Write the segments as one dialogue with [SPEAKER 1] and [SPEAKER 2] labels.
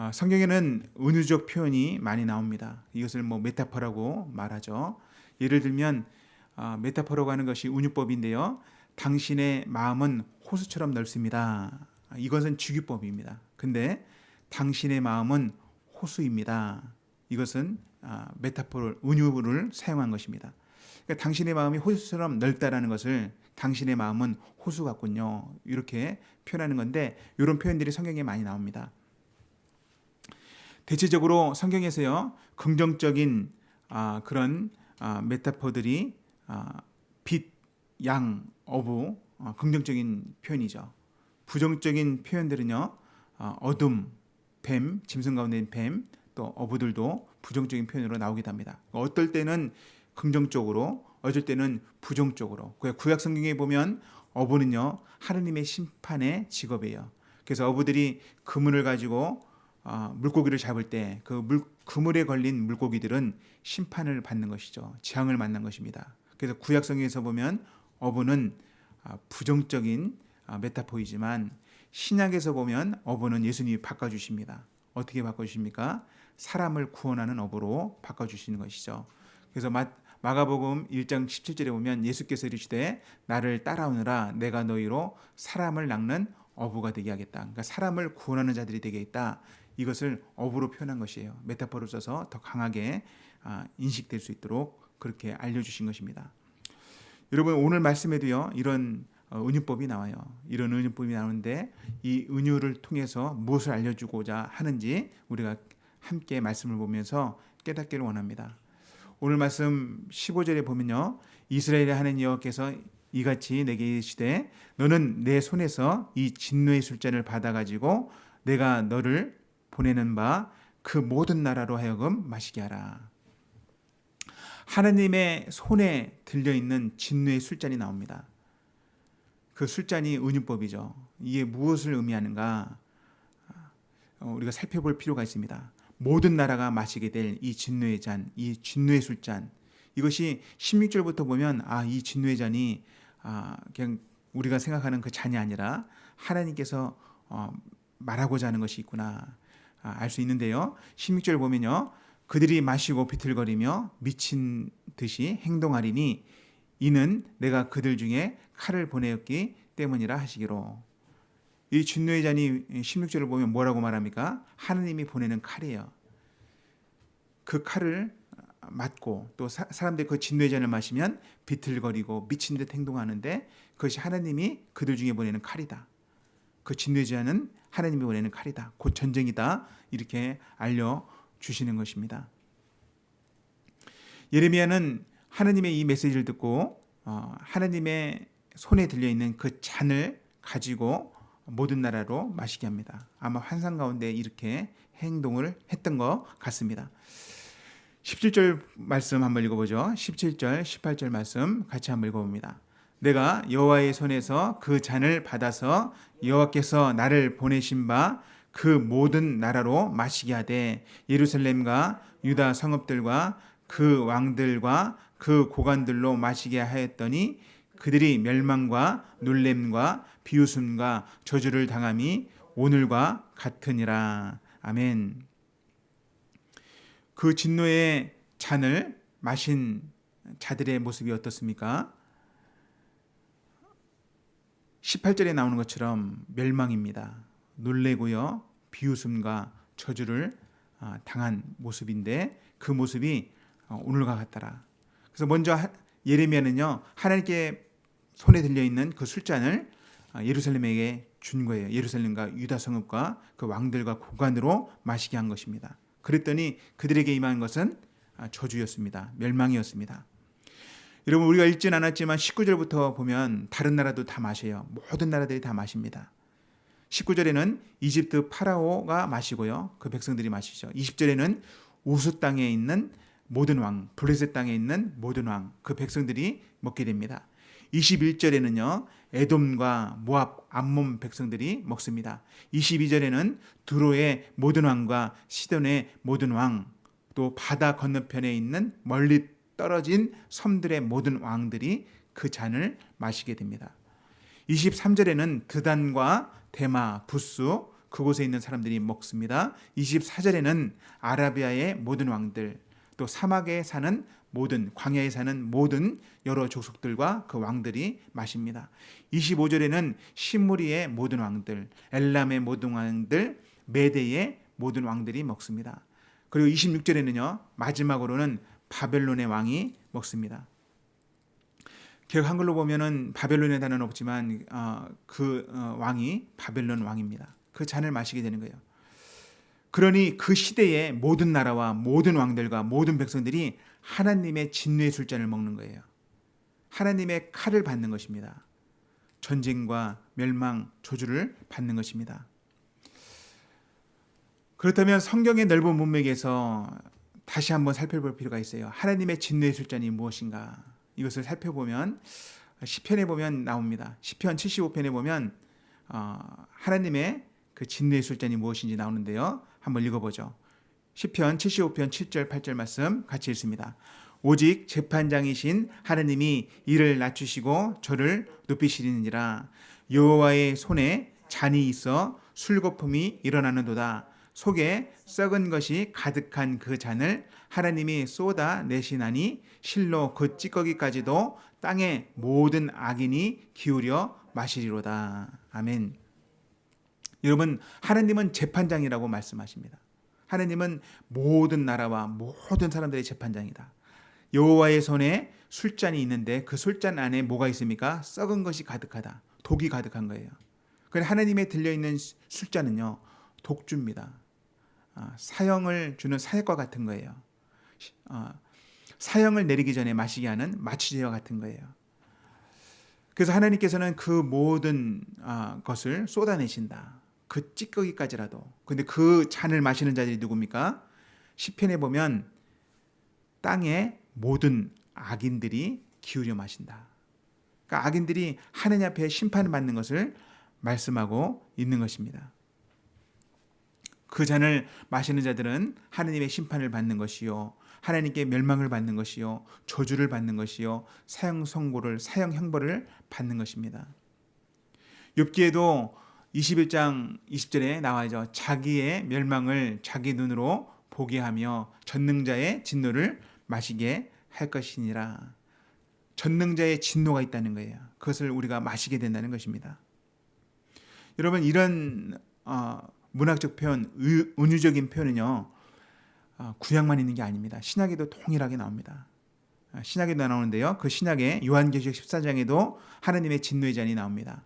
[SPEAKER 1] 어, 성경에는 은유적 표현이 많이 나옵니다. 이것을 뭐 메타포라고 말하죠. 예를 들면 어, 메타포라고 하는 것이 은유법인데요. 당신의 마음은 호수처럼 넓습니다. 이것은 주기법입니다. 근데 당신의 마음은 호수입니다. 이것은 아, 메타포를 은유를 사용한 것입니다. 그러니까 당신의 마음이 호수처럼 넓다라는 것을 당신의 마음은 호수 같군요. 이렇게 표현하는 건데 이런 표현들이 성경에 많이 나옵니다. 대체적으로 성경에서요 긍정적인 아, 그런 아, 메타포들이 아, 빛, 양, 어부 어, 긍정적인 표현이죠. 부정적인 표현들은요 어, 어둠, 뱀, 짐승 가운데 있는 뱀, 또 어부들도 부정적인 표현으로 나오기도 합니다. 어떨 때는 긍정적으로, 어쩔 때는 부정적으로. 그 구약 성경에 보면 어부는요 하느님의 심판의 직업이에요. 그래서 어부들이 그물을 가지고 어, 물고기를 잡을 때 그 그물에 걸린 물고기들은 심판을 받는 것이죠. 재앙을 만난 것입니다. 그래서 구약 성경에서 보면 어부는 아, 부정적인 아, 메타포이지만 신약에서 보면 어부는 예수님이 바꿔주십니다. 어떻게 바꿔주십니까? 사람을 구원하는 어부로 바꿔주시는 것이죠. 그래서 마, 마가복음 1장 17절에 보면 예수께서 이르시되 나를 따라오느라 내가 너희로 사람을 낚는 어부가 되게 하겠다. 그러니까 사람을 구원하는 자들이 되게 있다. 이것을 어부로 표현한 것이에요. 메타포를 써서 더 강하게 아, 인식될 수 있도록 그렇게 알려주신 것입니다. 여러분 오늘 말씀에도요 이런 어, 은유법이 나와요. 이런 은유법이 나오는데 이 은유를 통해서 무엇을 알려주고자 하는지 우리가 함께 말씀을 보면서 깨닫기를 원합니다. 오늘 말씀 15절에 보면요. 이스라엘의 하나님 여호와께서 이같이 내게 이르시되 너는 내 손에서 이 진노의 술잔을 받아 가지고 내가 너를 보내는 바 그 모든 나라로 하여금 마시게 하라. 하나님의 손에 들려 있는 진노의 술잔이 나옵니다. 그 술잔이 은유법이죠. 이게 무엇을 의미하는가? 어, 우리가 살펴볼 필요가 있습니다. 모든 나라가 마시게 될 이 진노의 잔, 이 진노의 술잔. 이것이 16절부터 보면 아, 이 진노의 잔이 아, 그냥 우리가 생각하는 그 잔이 아니라 하나님께서 어, 말하고자 하는 것이 있구나 아, 알 수 있는데요. 16절 보면요. 그들이 마시고 비틀거리며 미친 듯이 행동하리니 이는 내가 그들 중에 칼을 보내었기 때문이라 하시기로. 이 진노의 잔이 16절을 보면 뭐라고 말합니까? 하느님이 보내는 칼이에요. 그 칼을 맞고 또 사, 람들이 그 진노의 잔을 마시면 비틀거리고 미친 듯 행동하는데 그것이 하나님이 그들 중에 보내는 칼이다. 그 진노의 잔은 하나님이 보내는 칼이다. 곧 전쟁이다. 이렇게 알려 주시는 것입니다. 예레미야는 하나님의 이 메시지를 듣고 어, 하나님의 손에 들려 있는 그 잔을 가지고 모든 나라로 마시게 합니다. 아마 환상 가운데 이렇게 행동을 했던 것 같습니다. 17절 말씀 한번 읽어보죠. 17절, 18절 말씀 같이 한번 읽어봅니다. 내가 여호와의 손에서 그 잔을 받아서 여호와께서 나를 보내신 바 그 모든 나라로 마시게 하되 예루살렘과 유다 성읍들과 그 왕들과 그 고관들로 마시게 하였더니 그들이 멸망과 놀램과 비웃음과 저주를 당함이 오늘과 같으니라. 아멘. 그 진노의 잔을 마신 자들의 모습이 어떻습니까? 18절에 나오는 것처럼 멸망입니다. 놀래고요. 비웃음과 저주를 아, 당한 모습인데 그 모습이 어, 오늘과 같더라. 그래서 먼저 예레미야는요 하나님께 손에 들려 있는 그 술잔을 아, 예루살렘에게 준 거예요. 예루살렘과 유다 성읍과 그 왕들과 고관으로 마시게 한 것입니다. 그랬더니 그들에게 임한 것은 아, 저주였습니다. 멸망이었습니다. 여러분 우리가 읽진 않았지만 19절부터 보면 다른 나라도 다 마셔요. 모든 나라들이 다 마십니다. 19절에는 이집트 파라오가 마시고요. 그 백성들이 마시죠. 20절에는 우수 땅에 있는 모든 왕, 블레셋 땅에 있는 모든 왕, 그 백성들이 먹게 됩니다. 21절에는요, 에돔과 모압, 암몬 백성들이 먹습니다. 22절에는 두로의 모든 왕과 시돈의 모든 왕, 또 바다 건너편에 있는 멀리 떨어진 섬들의 모든 왕들이 그 잔을 마시게 됩니다. 23절에는 드단과 대마, 부스, 그곳에 있는 사람들이 먹습니다. 24절에는 아라비아의 모든 왕들 또 사막에 사는 모든 광야에 사는 모든 여러 족속들과 그 왕들이 마십니다. 25절에는 시무리의 모든 왕들, 엘람의 모든 왕들, 메대의 모든 왕들이 먹습니다. 그리고 26절에는요. 마지막으로는 바벨론의 왕이 먹습니다. 개혁 한글로 보면은 바벨론의 단어는 없지만 어, 그 어, 왕이 바벨론 왕입니다. 그 잔을 마시게 되는 거예요. 그러니 그 시대의 모든 나라와 모든 왕들과 모든 백성들이 하나님의 진노의 술잔을 먹는 거예요. 하나님의 칼을 받는 것입니다. 전쟁과 멸망, 저주를 받는 것입니다. 그렇다면 성경의 넓은 문맥에서 다시 한번 살펴볼 필요가 있어요. 하나님의 진노의 술잔이 무엇인가? 이것을 살펴보면 시편에 보면 나옵니다. 시편 75편에 보면 어, 하나님의 그 진노의 술잔이 무엇인지 나오는데요. 한번 읽어보죠. 시편 75편 7절 8절 말씀 같이 읽습니다. 오직 재판장이신 하나님이 이를 낮추시고 저를 높이시리니라 여호와의 손에 잔이 있어 술거품이 일어나는도다 속에 썩은 것이 가득한 그 잔을 하나님이 쏟아 내시나니 실로 그 찌꺼기까지도 땅의 모든 악인이 기울여 마시리로다 아멘. 여러분 하나님은 재판장이라고 말씀하십니다. 하나님은 모든 나라와 모든 사람들의 재판장이다. 여호와의 손에 술잔이 있는데 그 술잔 안에 뭐가 있습니까? 썩은 것이 가득하다. 독이 가득한 거예요. 그래 하나님의 들려 있는 술잔은요 독주입니다. 아, 사형을 주는 사역과 같은 거예요. 아, 사형을 내리기 전에 마시게 하는 마취제와 같은 거예요. 그래서 하나님께서는 그 모든 아, 것을 쏟아내신다. 그 찌꺼기까지라도. 근데 그 잔을 마시는 자들이 누굽니까? 시편에 보면 땅의 모든 악인들이 기울여 마신다. 그러니까 악인들이 하느님 앞에 심판을 받는 것을 말씀하고 있는 것입니다. 그 잔을 마시는 자들은 하나님의 심판을 받는 것이요. 하나님께 멸망을 받는 것이요. 저주를 받는 것이요. 사형 선고를 사형 형벌을 받는 것입니다. 욥기에도 21장 20절에 나와죠. 자기의 멸망을 자기 눈으로 보게 하며 전능자의 진노를 마시게 할 것이니라. 전능자의 진노가 있다는 거예요. 그것을 우리가 마시게 된다는 것입니다. 여러분 이런 어, 문학적 표현, 의, 은유적인 표현은요 어, 구약만 있는 게 아닙니다. 신약에도 동일하게 나옵니다. 어, 신약에도 나오는데요. 그 신약의 요한계시록 14장에도 하나님의 진노의 잔이 나옵니다.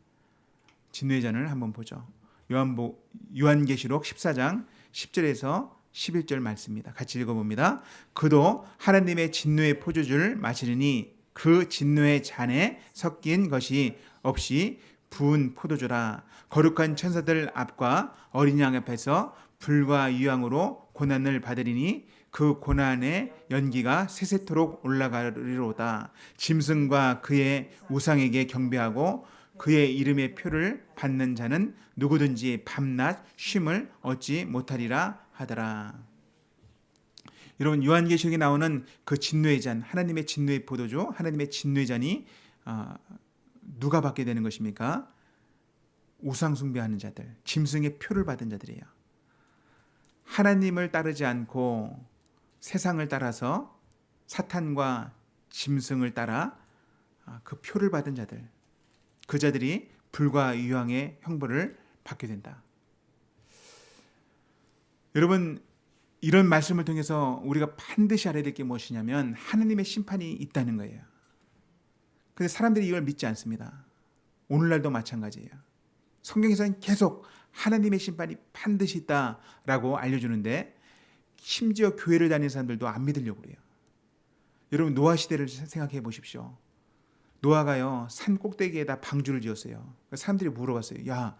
[SPEAKER 1] 진노의 잔을 한번 보죠. 요한보, 요한계시록 14장 10절에서 11절 말씀입니다. 같이 읽어봅니다. 그도 하나님의 진노의 포도주를 마시느니 그 진노의 잔에 섞인 것이 없이 부은 포도주라 거룩한 천사들 앞과 어린 양 앞에서 불과 유황으로 고난을 받으리니 그 고난의 연기가 세세토록 올라가리로다 짐승과 그의 우상에게 경배하고 그의 이름의 표를 받는 자는 누구든지 밤낮 쉼을 얻지 못하리라 하더라. 여러분 요한계시록에 나오는 그 진노의 잔, 하나님의 진노의 포도주, 하나님의 진노의 잔이 어, 누가 받게 되는 것입니까? 우상 숭배하는 자들, 짐승의 표를 받은 자들이에요. 하나님을 따르지 않고 세상을 따라서 사탄과 짐승을 따라 아, 그 표를 받은 자들, 그 자들이 불과 유황의 형벌을 받게 된다. 여러분 이런 말씀을 통해서 우리가 반드시 알아야 될 게 무엇이냐면 하나님의 심판이 있다는 거예요. 근데 사람들이 이걸 믿지 않습니다. 오늘날도 마찬가지예요. 성경에서는 계속 하나님의 심판이 반드시 있다라고 알려주는데 심지어 교회를 다니는 사람들도 안 믿으려고 그래요. 여러분 노아 시대를 생각해 보십시오. 노아가요 산 꼭대기에다 방주를 지었어요. 사람들이 물어봤어요. 야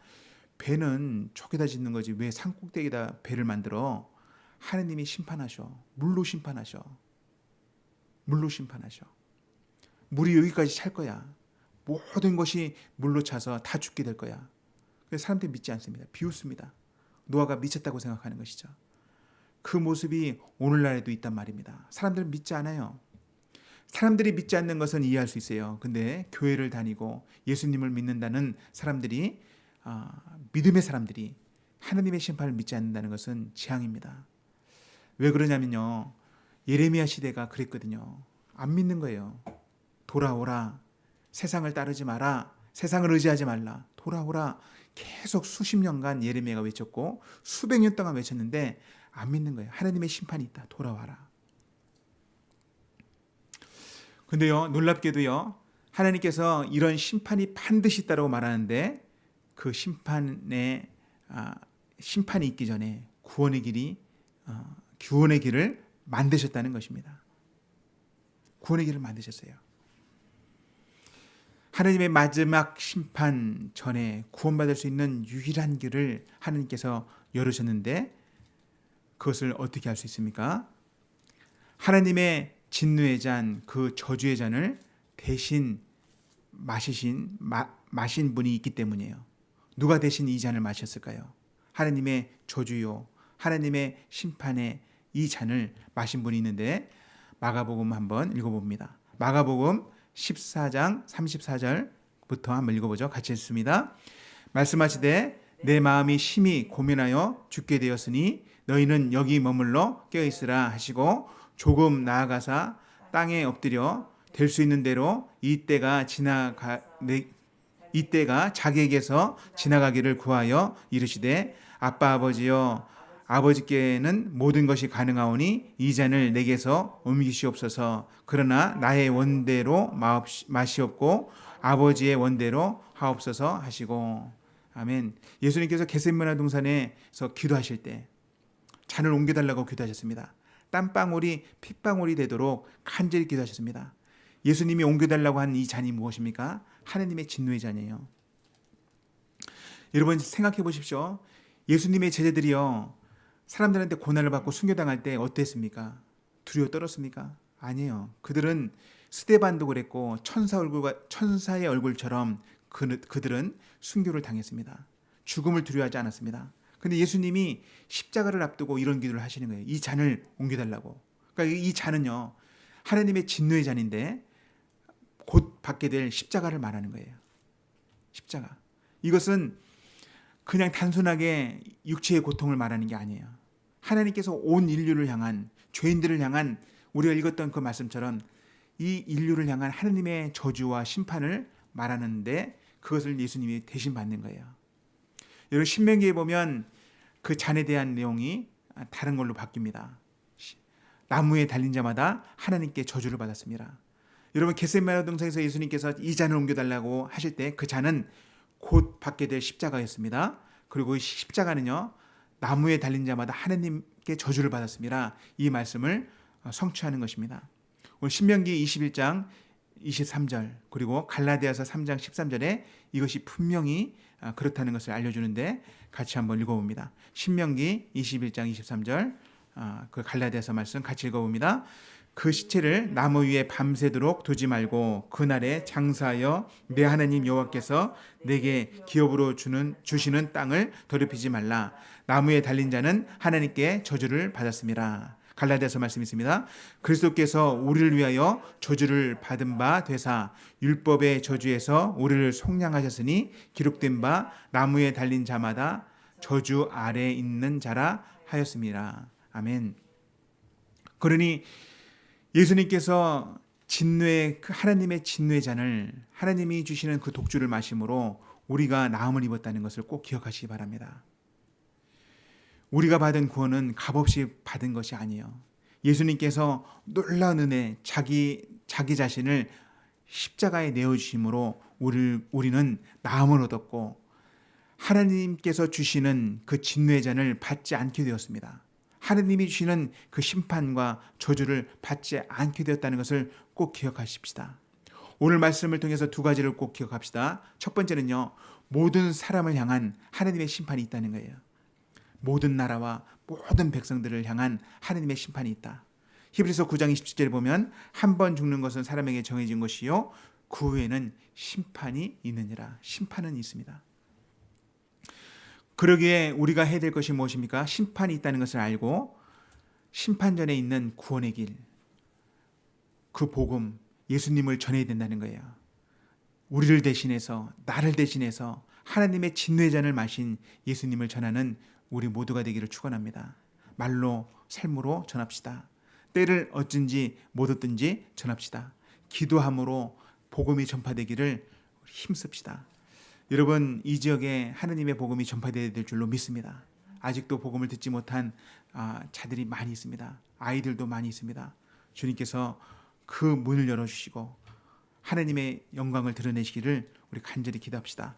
[SPEAKER 1] 배는 저기다 짓는 거지 왜 산 꼭대기에다 배를 만들어? 하느님이 심판하셔. 물로 심판하셔. 물로 심판하셔. 물이 여기까지 찰 거야. 모든 것이 물로 차서 다 죽게 될 거야. 사람들이 믿지 않습니다. 비웃습니다. 노아가 미쳤다고 생각하는 것이죠. 그 모습이 오늘날에도 있단 말입니다. 사람들은 믿지 않아요. 사람들이 믿지 않는 것은 이해할 수 있어요. 근데 교회를 다니고 예수님을 믿는다는 사람들이 아, 믿음의 사람들이 하나님의 심판을 믿지 않는다는 것은 재앙입니다. 왜 그러냐면요. 예레미야 시대가 그랬거든요. 안 믿는 거예요. 돌아오라. 세상을 따르지 마라. 세상을 의지하지 말라. 돌아오라. 계속 수십 년간 예레미야가 외쳤고 수백 년 동안 외쳤는데 안 믿는 거예요. 하나님의 심판이 있다. 돌아와라. 근데요, 놀랍게도요, 하나님께서 이런 심판이 반드시 있다고 말하는데 그 심판에 아, 심판이 있기 전에 구원의 길이 어, 구원의 길을 만드셨다는 것입니다. 구원의 길을 만드셨어요. 하나님의 마지막 심판 전에 구원받을 수 있는 유일한 길을 하나님께서 열으셨는데 그것을 어떻게 할 수 있습니까? 하나님의 진노의 잔, 그 저주의 잔을 대신 마시신 마, 마신 분이 있기 때문이에요. 누가 대신 이 잔을 마셨을까요? 하나님의 저주요, 하나님의 심판의 이 잔을 마신 분이 있는데 마가복음 한번 읽어봅니다. 마가복음 14장 34절부터 한번 읽어보죠. 같이 읽습니다. 말씀하시되 내 마음이 심히 고민하여 죽게 되었으니 너희는 여기 머물러 깨어 있으라 하시고 조금 나아가사 땅에 엎드려 될 수 있는 대로 이 때가 지나가 내, 이 때가 자기에게서 지나가기를 구하여 이르시되 아빠 아버지여 아버지께는 모든 것이 가능하오니 이 잔을 내게서 옮기시옵소서. 그러나 나의 원대로 마시옵고 아버지의 원대로 하옵소서 하시고. 아멘. 예수님께서 게셋마나 동산에서 기도하실 때 잔을 옮겨달라고 기도하셨습니다. 땀방울이 핏방울이 되도록 간절히 기도하셨습니다. 예수님이 옮겨달라고 한 이 잔이 무엇입니까? 하나님의 진노의 잔이에요. 여러분 생각해 보십시오. 예수님의 제자들이요 사람들한테 고난을 받고 순교당할 때 어땠습니까? 두려워 떨었습니까? 아니에요. 그들은 스테반도 그랬고 천사 얼굴과 천사의 얼굴처럼 그, 그들은 순교를 당했습니다. 죽음을 두려워하지 않았습니다. 근데 예수님이 십자가를 앞두고 이런 기도를 하시는 거예요. 이 잔을 옮겨달라고. 그러니까 이 잔은요 하나님의 진노의 잔인데 곧 받게 될 십자가를 말하는 거예요. 십자가. 이것은 그냥 단순하게 육체의 고통을 말하는 게 아니에요. 하나님께서 온 인류를 향한 죄인들을 향한 우리가 읽었던 그 말씀처럼 이 인류를 향한 하나님의 저주와 심판을 말하는데 그것을 예수님이 대신 받는 거예요. 여러분 신명기에 보면 그 잔에 대한 내용이 다른 걸로 바뀝니다. 나무에 달린 자마다 하나님께 저주를 받았습니다. 여러분 겟세마네 동산에서 예수님께서 이 잔을 옮겨달라고 하실 때 그 잔은 곧 받게 될 십자가였습니다. 그리고 십자가는요 나무에 달린 자마다 하나님께 저주를 받았습니다. 이 말씀을 어, 성취하는 것입니다. 오늘 신명기 21장 23절 그리고 갈라디아서 3장 13절에 이것이 분명히 어, 그렇다는 것을 알려주는데 같이 한번 읽어봅니다. 신명기 21장 23절 어, 그 갈라디아서 말씀 같이 읽어봅니다. 그 시체를 나무 위에 밤새도록 두지 말고 그날에 장사하여 내 하나님 여호와께서 내게 기업으로 주는 주시는 땅을 더럽히지 말라. 나무에 달린 자는 하나님께 저주를 받았습니다. 갈라디아서 말씀 있습니다. 그리스도께서 우리를 위하여 저주를 받은 바 되사 율법의 저주에서 우리를 속량하셨으니 기록된 바 나무에 달린 자마다 저주 아래 있는 자라 하였습니다. 아멘. 그러니 예수님께서 진노의 그 하나님의 진노의 잔을 하나님이 주시는 그 독주를 마심으로 우리가 나음을 입었다는 것을 꼭 기억하시기 바랍니다. 우리가 받은 구원은 값없이 받은 것이 아니에요. 예수님께서 놀라운 은혜, 자기 자기 자신을 십자가에 내어 주심으로 우리 우리는 나음을 얻었고 하나님께서 주시는 그 진노의 잔을 받지 않게 되었습니다. 하느님이 주시는 그 심판과 저주를 받지 않게 되었다는 것을 꼭 기억하십시다. 오늘 말씀을 통해서 두 가지를 꼭 기억합시다. 첫 번째는요, 모든 사람을 향한 하나님의 심판이 있다는 거예요. 모든 나라와 모든 백성들을 향한 하나님의 심판이 있다. 히브리서 9장 27절에 보면 한 번 죽는 것은 사람에게 정해진 것이요 그 후에는 심판이 있느니라. 심판은 있습니다. 그러기에 우리가 해야 될 것이 무엇입니까? 심판이 있다는 것을 알고 심판전에 있는 구원의 길, 그 복음, 예수님을 전해야 된다는 거예요. 우리를 대신해서, 나를 대신해서 하나님의 진뇌잔을 마신 예수님을 전하는 우리 모두가 되기를 축원합니다. 말로 삶으로 전합시다. 때를 어쩐지 못 얻든지 전합시다. 기도함으로 복음이 전파되기를 힘씁시다. 여러분 이 지역에 하느님의 복음이 전파되어야 될 줄로 믿습니다. 아직도 복음을 듣지 못한 아, 자들이 많이 있습니다. 아이들도 많이 있습니다. 주님께서 그 문을 열어주시고 하나님의 영광을 드러내시기를 우리 간절히 기도합시다.